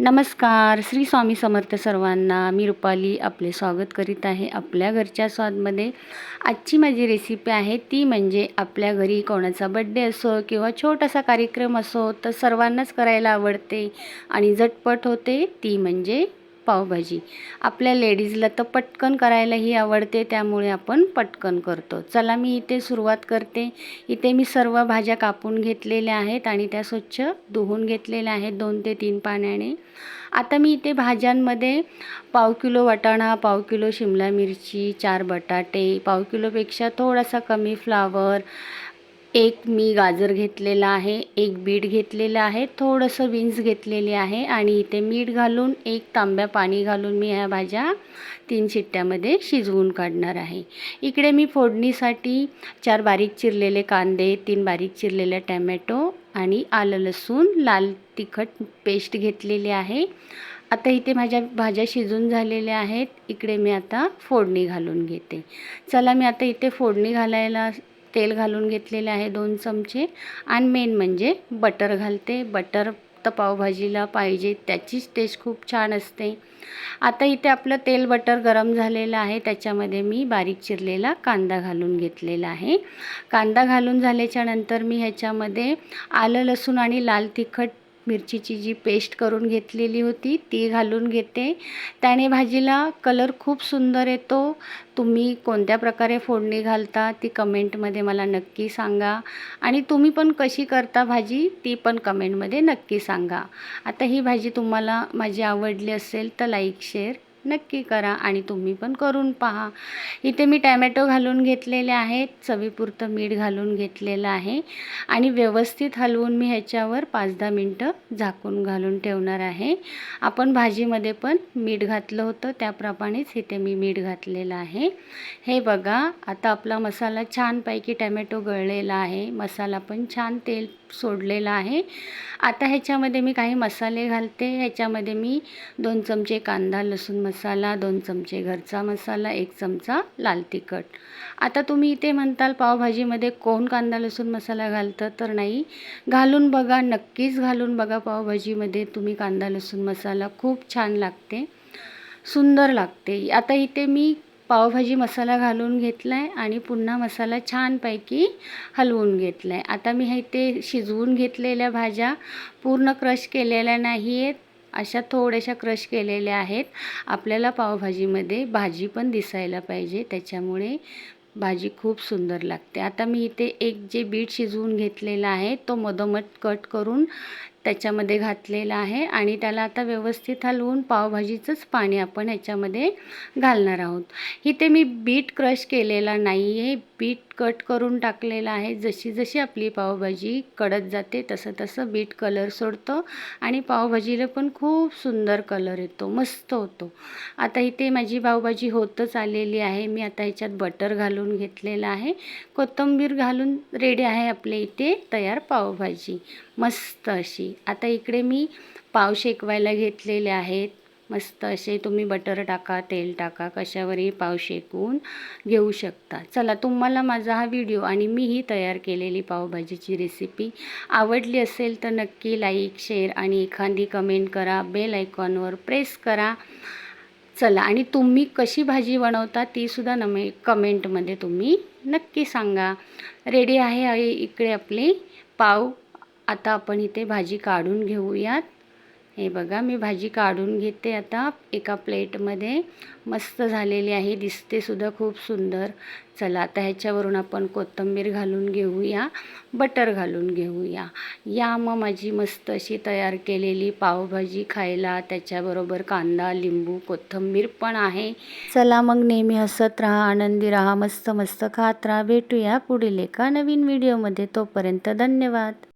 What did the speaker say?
नमस्कार श्री स्वामी समर्थ सर्वांना मी रुपाली आपले स्वागत करीत आहे आपल्या घरच्या स्वादमध्ये. आजची माझी रेसिपी आहे ती म्हणजे आपल्या घरी कोणाचा बड्डे असो किंवा छोटासा कार्यक्रम असो तर सर्वांनाच करायला आवडते आणि झटपट होते ती म्हणजे पावभाजी. आपल्या लेडीजला तर पटकन करायलाही आवडते त्यामुळे आपण पटकन करतो. चला मी इथे सुरुवात करते. इथे मी सर्व भाज्या कापून घेतलेल्या आहेत आणि त्या स्वच्छ धुवून घेतलेल्या आहेत दोन ते तीन पाण्याने. आता मी इथे भाज्यांमध्ये पाव किलो वाटाणा पाव किलो शिमला मिरची चार बटाटे पाव किलोपेक्षा थोडासा कमी फ्लावर एक मी गाजर घेतलेला आहे एक बीट घेतलेलं आहे थोडंसं बीन्स घेतलेली आहे आणि इथे मीठ घालून एक तांब्या पाणी घालून मी ह्या भाज्या तीन शिट्ट्यामध्ये शिजवून काढणार आहे. इकडे मी फोडणीसाठी चार बारीक चिरलेले कांदे तीन बारीक चिरलेले टॅमॅटो आणि आलं लसूण लाल तिखट पेस्ट घेतलेली आहे. आता इथे माझ्या भाज्या शिजून झालेल्या आहेत. इकडे मी आता फोडणी घालून घेते. चला मी आता इथे फोडणी घालायला तेल घालून घेतलेले आहे दोन चमचे. आणि मेन म्हणजे बटर घालते. बटर तर पावभाजीला पाहिजे त्याचीच टेस्ट खूप छान असते. आता इथे आपलं तेल बटर गरम झालेलं आहे. त्याच्यामध्ये मी बारीक चिरलेला कांदा घालून घेतलेला आहे. कांदा घालून झाल्याच्यानंतर मी ह्याच्यामध्ये आलं लसूण आणि लाल तिखट मिरचीची जी पेस्ट करून घेतलेली होती ती घालून घेते. त्याने भाजीला कलर खूप सुंदर येतो. तुम्ही कोणत्या प्रकारे फोडणी घालता ती कमेंटमध्ये मला नक्की सांगा. आणि तुम्ही पण कशी करता भाजी ती पण कमेंटमध्ये नक्की सांगा. आता ही भाजी तुम्हाला माझी आवडली असेल तर लाईक शेअर नक्की करा आणि तुम्ही पण करून पहा. इथे मी टॅमॅटो घालून घेतलेले आहेत चवीपुरतं मीठ घालून घेतलेलं आहे आणि व्यवस्थित हलवून मी ह्याच्यावर पाच दहा मिनटं झाकून घालून ठेवणार आहे. आपण भाजीमध्ये पण मीठ घातलं होतं त्याप्रमाणेच इथे मी मीठ घातलेलं आहे. हे बघा आता आपला मसाला छानपैकी टॅमॅटो गळलेला आहे मसाला पण छान तेल सोडलेला आहे. आता ह्याच्यामध्ये मी काही मसाले घालते ह्याच्यामध्ये मी दोन चमचे कांदा लसूण मसाला मसाला दोन चमचे घरचा मसाला एक चमचा लाल तिखट. आता तुम्ही इथे म्हणताल पावभाजीमध्ये कोण कांदा लसूण मसाला घालतं? तर नाही. घालून बघा नक्कीच घालून बघा पावभाजीमध्ये. तुम्ही कांदा लसूण मसाला खूप छान लागते. सुंदर लागते. आता इथे मी पावभाजी मसाला घालून घेतला आहे आणि पुन्हा मसाला छानपैकी हलवून घेतला आहे आता मी हे ते शिजवून घेतलेल्या भाज्या पूर्ण क्रश केलेल्या नाही आहेत अशा थोड्याशा क्रश केलेल्या आहेत. आपल्याला पावभाजीमध्ये भाजी पण दिसायला पाहिजे त्याच्यामुळे भाजी खूप सुंदर लागते. आता मी इथे एक जे बीट शिजवून घेतलेला आहे तो मधोमध कट करून त्याच्यामध्ये घातलेला आहे आणि त्याला आता व्यवस्थित हलवून पावभाजीचंच पाणी आपण ह्याच्यामध्ये घालणार आहोत. इथे मी बीट क्रश केलेला नाही आहे बीट कट करून टाकलेला आहे. जशी जशी आपली पावभाजी कडत जाते तसं तसं बीट कलर सोडतो आणि पावभाजीला पण खूप सुंदर कलर येतो मस्त होतो. आता इथे माझी पावभाजी होतच आलेली आहे. मी आता ह्याच्यात बटर घालून घेतलेलं आहे. कोथिंबीर घालून रेडी आहे आपल्या इथे तयार पावभाजी. मस्त अशी. आता इकडे मी पाव शेकवायला घेतलेले आहेत. मस्त असे तुम्ही बटर टाका तेल टाका कशावरही पाव शेकून घेऊ शकता. चला तुम्हाला माझा हा व्हिडिओ आणि मी ही तयार केलेली पावभाजीची रेसिपी आवडली असेल तर नक्की लाईक शेअर आणि एखादी कमेंट करा. बेल आयकॉनवर प्रेस करा. चला आणि तुम्ही कशी भाजी बनवता तीसुद्धा नमे कमेंटमध्ये तुम्ही नक्की सांगा. रेडी आहे इकडे आपली पाव. आता आपण इथे भाजी काढून घेऊयात. हे बघा मी भाजी काढून घेते आता. एका प्लेटमध्ये मस्त झालेली आहे दिसते सुद्धा खूप सुंदर. चला आता ह्याच्यावरून आपण कोथिंबीर घालून घेऊया बटर घालून घेऊया. या मग माझी मस्त अशी तयार केलेली पावभाजी खायला. त्याच्याबरोबर कांदा लिंबू कोथिंबीर पण आहे. चला मग नेहमी हसत राहा आनंदी राहा मस्त मस्त खात राहा. भेटूया पुढील एका नवीन व्हिडिओमध्ये. तोपर्यंत धन्यवाद.